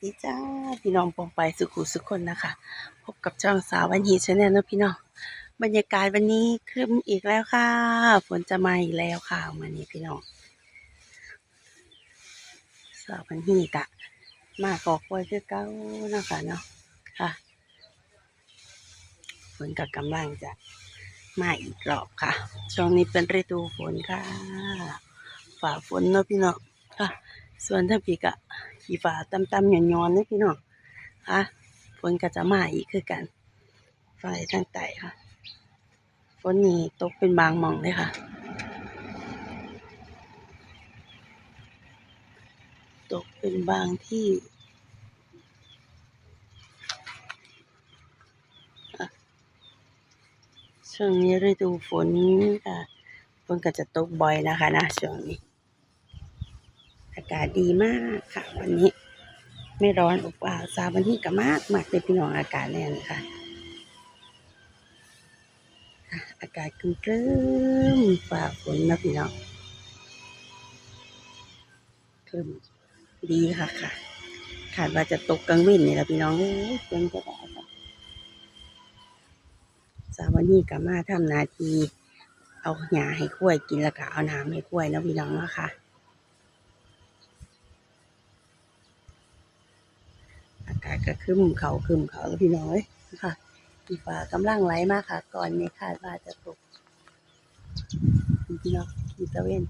สดีจ้าพี่น้องปองไปสุขุสุขคนนะคะ พบกับช่องสาววันฮีชาแนลนะพี่น้องบรรยากาศวันนี้ครึ้มอีกแล้วค่ะฝนจะมาอีกแล้วค่ะวันนี้พี่น้องสาววันฮีกะ มาขอกล้วยคือเก้านะคะเนาะค่ะฝนกับกำลังจะมาอีกรอบค่ะ ช่วงนี้เป็นฤดูฝนค่ะ ฝ่าฝนเนาะพี่น้องค่ะ ส่วนถ้าปีกะ ขีฟ้าต่ำๆหย่อนๆนี่พี่น้องค่ะฝนก็จะมาอีกคือกันฝ่ายทางใต้ค่ะฝนนี่ตกเป็นบางมองเลยค่ะตกเป็นบางที่ช่วงนี้ฤดูฝนค่ะฝนก็จะตกบ่อยนะคะนะช่วงนี้ากาศดีมากค่ะ วันนี้ ไม่ร้อนอบอ้าวสาวันนี้ก็มากมากเลยพี่น้องอากาศแน่นค่ะอากาศครึ้มฝ่าฝนนะพี่น้องครึ้มดีค่ะค่ะขาดว่าจะตกกลางวินนี่แหละพี่น้องเอ้ยเป็นจะได้ค่ะสาวันนี้ก็มาทำนาที เอาหญ้าให้กล้วยกินแล้วก็เอาน้ำให้กล้วยนะพี่น้องนะค่ะ อากาศก็ครึ้มเขาครึ้มเขาแล้วพี่น้อยค่ะอีฟ้ากำลังไหลมากค่ะ ก่อนนี้คาดว่าจะตกพี่น้องอีตะเวน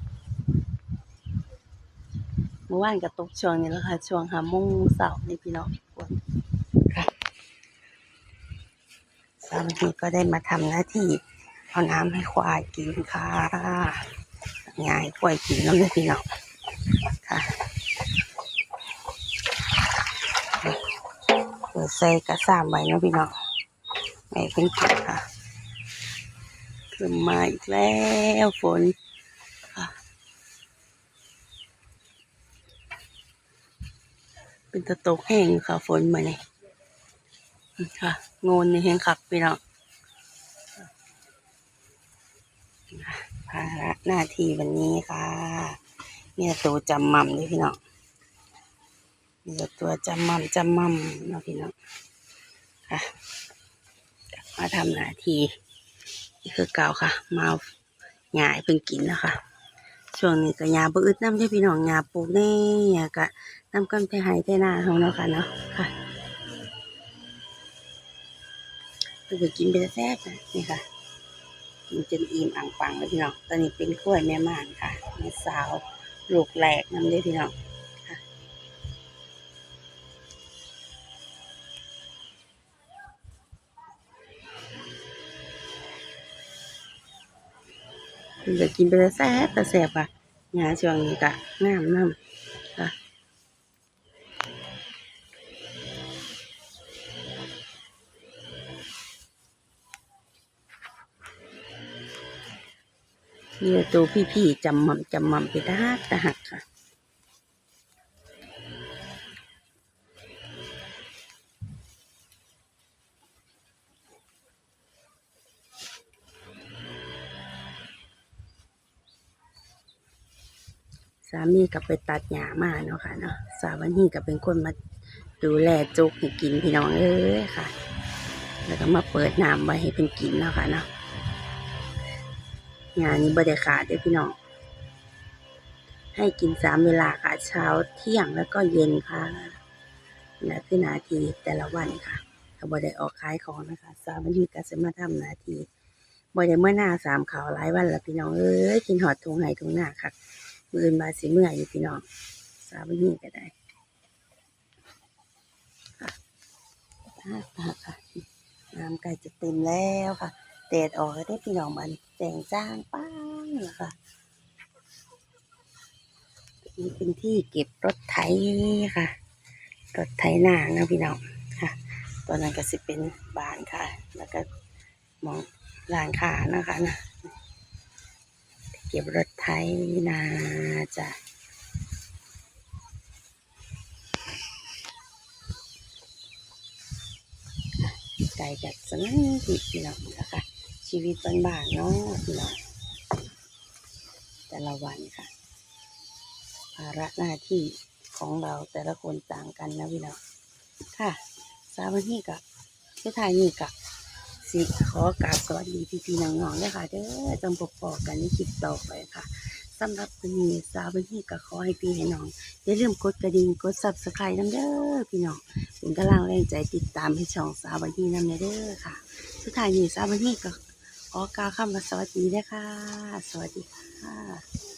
เมื่อวานก็ตกช่วงนี้แล้วค่ะ ช่วงหาโมงเสาร์นี่พี่น้องฝนค่ะสามทีก็ได้มาทำหน้าที่เอาน้ำให้ควายกินค่ะง่ายควายกินแล้วเลยพี่น้องค่ะ เปิด ใส่กระสามใบเนาะพี่น้องไอ้เป็นกินค่ะขึ้นมาอีกแล้วฝนค่ะ เป็นตะตกแห้งค่ะ ฝนมาเนี่ยค่ะงนในแห้งคักพี่น้องภาระหน้าที่วันนี้ค่ะเนี่ยตัวจำมั่มเลยพี่น้อง เนี่ยตัวจำมั่มจำมั่มเนาะพี่น้องค่ะมาทำหน้าที่นี่คือเก่าค่ะ มาหยายเพิ่งกินนะคะช่วงนี้ก็ยาบือึดน้ำใช่พี่น้องยาปลูกแน่ยากะน้ำกันไปหายไปหน้าเขาเนาะค่ะเนาะค่ะเพิ่งกินไปแซ่บนี่ค่ะกินจนอิ่มอ่างปังแล้วพี่น้องตอนนี้เป็นกล้วยแม่ม่านค่ะแม่สาวลูกแหลกน้ำได้พี่น้อง มันจะกินไปแล้วแซ่บแต่แซ่บอะงาช่วงนี้ก็งามน้ำค่ะนี่ตัวพี่ๆจำมั่มจำมั่มไปได้ตะหักค่ะ สามีก็ไปตัดหญ้ามาเนาะค่ะเนาะสาววันนี้ก็เป็นคนมาดูแลจุกให้กินพี่น้องเอ้ยค่ะ แล้วก็มาเปิดน้ำไว้ให้เป็นกินเนาะค่ะเนาะหญ้านี้บ่ได้ขาดเด้อพี่น้องให้กินสามเวลาค่ะเช้าเที่ยงแล้วก็เย็นค่ะและคือนาทีแต่ละวันค่ะถ้าบ่ได้ออกขายของนะคะสาววันนี้ก็จะมาทำนาทีบ่ได้เมื่อหน้าสามขาวหลายวันแล้วพี่น้องเอ้ยกินหอดทงไห้ทงหน้าค่ะ มือนมาสิเมื่อยอยู่พี่น้องสาวนี่ก็ได้ค่ะค่ะค่ะน้ำใกล้จะเต็มแล้วค่ะแดดออกก็ได้พี่น้องมันแดงจ้างป้างแล้วค่ะนี่เป็นที่เก็บรถไถค่ะ รถไถนานะพี่น้องค่ะตอนนั้นก็สิเป็นบ้านค่ะ แล้วก็มองร้านค้านะคะนะ เก็บรถไถนาจ้ะไก่กัดสนั่นพี่น้องนะคะชีวิตบ้านๆเนาะพี่น้องแต่ละวันค่ะ ภาระหน้าที่ของเราแต่ละคนต่างกันนะพี่น้องค่ะสาวันนี้กับสุดท้ายนี้กับ สิขอกราบสวัสดีพี่พี่น้องๆเลยค่ะเด้อจำปกๆกันในคลิปต่อไปค่ะสำหรับวันนี้สาววันนี้ก็ขอให้พี่ให้น้องอย่าลืมกดกระดิ่งกดซับสไครต์น้ำเด้อพี่น้องเป็นกำลังแรงใจติดตามให้ช่องสาววันนี้น้ำเด้อค่ะ สุดท้ายนี้สาววันนี้ก็ขอกล่าวคำว่าสวัสดีนะคะสวัสดีค่ะ